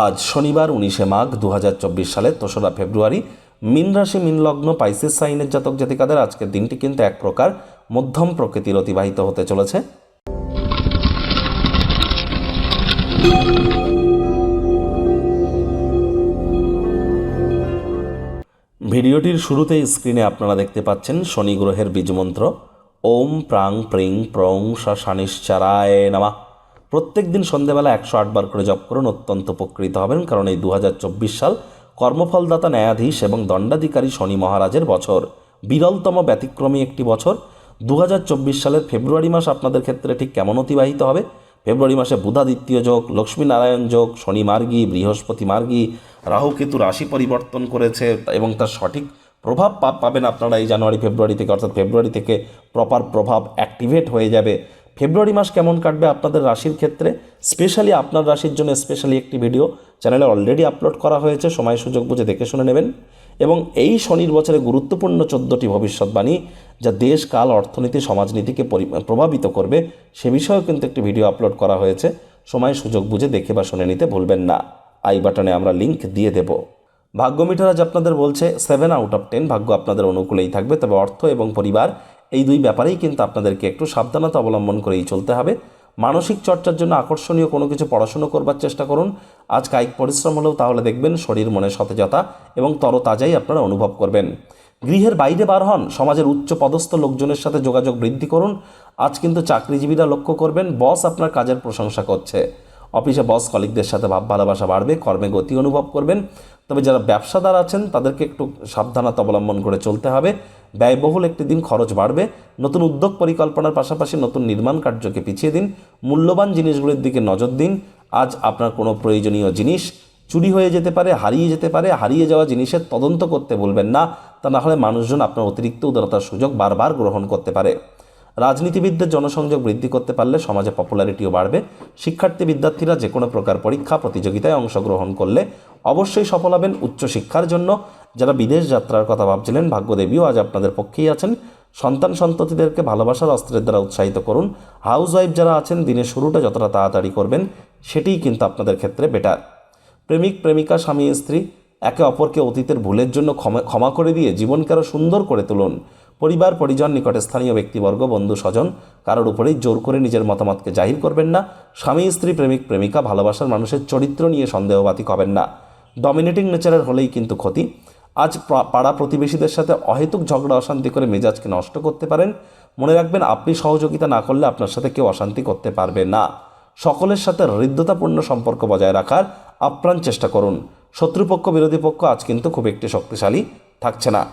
আজ শনিবার উনিশে মাঘ দু সালের দোসরা ফেব্রুয়ারি মিন রাশি মিনলগ্ন পাইসিস সাইনের জাতক জাতিকাদের আজকের দিনটি কিন্তু এক প্রকার মধ্যম প্রকৃতির অতিবাহিত হতে চলেছে। ভিডিওটির শুরুতে স্ক্রিনে আপনারা দেখতে পাচ্ছেন শনি গ্রহের বীজমন্ত্র ওম প্রাং প্রিং প্রং শানিশ্চারায় নামা। প্রত্যেক দিন সন্ধেবেলা একশো আটবার করে জপ করুন, অত্যন্ত উপকৃত হবেন। কারণ এই দু হাজার চব্বিশ সাল কর্মফলদাতা, ন্যায়াধীশ এবং দণ্ডাধিকারী শনি মহারাজের বছর। বিরলতম ব্যতিক্রমী একটি বছর। দু হাজার চব্বিশ সালের ফেব্রুয়ারি মাস আপনাদের ক্ষেত্রে ঠিক কেমন অতিবাহিত হবে? ফেব্রুয়ারি মাসে বুধাদিত্য যোগ, লক্ষ্মীনারায়ণ যোগ, শনি মার্গী, বৃহস্পতি মার্গী, রাহু কেতু রাশি পরিবর্তন করেছে এবং তার সঠিক প্রভাব পাবেন আপনারা এই জানুয়ারি, ফেব্রুয়ারি থেকে। অর্থাৎ ফেব্রুয়ারি থেকে প্রপার প্রভাব অ্যাক্টিভেট হয়ে যাবে। ফেব্রুয়ারি মাস কেমন কাটবে আপনাদের রাশির ক্ষেত্রে? স্পেশালি আপনার রাশির জন্য স্পেশালি একটি ভিডিও চ্যানেলে অলরেডি আপলোড করা হয়েছে, সময় সুযোগ বুঝে দেখে শুনে নেবেন। এবং এই শনির বছরে গুরুত্বপূর্ণ চোদ্দোটি ভবিষ্যৎবাণী যা দেশ, কাল, অর্থনীতি সমাজনীতিকে পরি- প্রভাবিত করবে, সে বিষয়েও কিন্তু একটি ভিডিও আপলোড করা হয়েছে। সময় সুযোগ বুঝে দেখে বা শুনে নিতে ভুলবেন না। আই বাটনে আমরা লিংক দিয়ে দেব। ভাগ্য মিটার আজ আপনাদের বলছে সেভেন আউট অফ টেন ভাগ্য আপনাদের অনুকূলেই থাকবে। তবে অর্থ এবং পরিবার এই দুই ব্যাপারেই কিন্তু আপনাদেরকে একটু সাবধানতা অবলম্বন করেই চলতে হবে। মানসিক চর্চার জন্য আকর্ষণীয় কোনো কিছু পড়াশুনো করবার চেষ্টা করুন। আজ কায়িক পরিশ্রম হলেও তাহলে দেখবেন শরীর মনে সতেজতা এবং তরতাজাই আপনারা অনুভব করবেন। গৃহের বাইরে বার হন, সমাজের উচ্চ পদস্থ লোকজনের সাথে যোগাযোগ বৃদ্ধি করুন। আজ কিন্তু চাকরিজীবীরা লক্ষ্য করবেন, বস আপনার কাজের প্রশংসা করছে। অফিসে বস কলিগদের সাথে ভাব ভালোবাসা বাড়বে, কর্মে গতি অনুভব করবেন। তবে যারা ব্যবসাদার আছেন, তাদেরকে একটু সাবধানতা অবলম্বন করে চলতে হবে। ব্যয়বহুল একটি দিন খরচ বাড়বে। নতুন উদ্যোগ পরিকল্পনার পাশাপাশি নতুন নির্মাণ কার্যকে পিছিয়ে দিন। মূল্যবান জিনিসগুলির দিকে নজর দিন। আজ আপনার কোনো প্রয়োজনীয় জিনিস চুরি হয়ে যেতে পারে, হারিয়ে যেতে পারে, হারিয়ে যাওয়া জিনিসের তদন্ত করতে বলবেন না। তা না হলে মানুষজন আপনার অতিরিক্ত উদারতার সুযোগ বারবার গ্রহণ করতে পারে। রাজনীতিবিদদের জনসংযোগ বৃদ্ধি করতে পারলে সমাজে পপুলারিটিও বাড়বে। শিক্ষার্থী বিদ্যার্থীরা যে কোনো প্রকার পরীক্ষা, প্রতিযোগিতায় অংশগ্রহণ করলে অবশ্যই সফল হবেন উচ্চশিক্ষার জন্য। যারা বিদেশ যাত্রার কথা ভাবছিলেন, ভাগ্যদেবীও আজ আপনাদের পক্ষেই আছেন। সন্তান সন্ততিদেরকে ভালোবাসার অস্ত্রের দ্বারা উৎসাহিত করুন। হাউস ওয়াইফ যারা আছেন, দিনের শুরুটা যতটা তাড়াতাড়ি করবেন, সেটিই কিন্তু আপনাদের ক্ষেত্রে বেটার প্রেমিক, প্রেমিকা, স্বামী, স্ত্রী, একে অপরকে অতীতের ভুলের জন্য ক্ষমা ক্ষমা করে দিয়ে জীবনকে আরও সুন্দর করে তুলুন। পরিবার, পরিজন, নিকটে স্থানীয় ব্যক্তিবর্গ, বন্ধু, স্বজন, কারোর উপরেই জোর করে নিজের মতামতকে জাহির করবেন না। স্বামী, স্ত্রী, প্রেমিক, প্রেমিকা, ভালোবাসার মানুষের চরিত্র নিয়ে সন্দেহবাতিক হবেন না। ডমিনেটিং নেচারের হলেই কিন্তু ক্ষতি। আজ পাড়া প্রতিবেশীদের সাথে অহেতুক ঝগড়া, অশান্তি করে মেজাজকে নষ্ট করতে পারেন। মনে রাখবেন, আপনি সহযোগিতা না করলে আপনার সাথে কেউ অশান্তি করতে পারবে না। সকলের সাথে হৃদ্যতাপূর্ণ সম্পর্ক বজায় রাখার আপ্রাণ চেষ্টা করুন। শত্রুপক্ষ, বিরোধী পক্ষ আজ কিন্তু খুব একটি শক্তিশালী থাকছে না।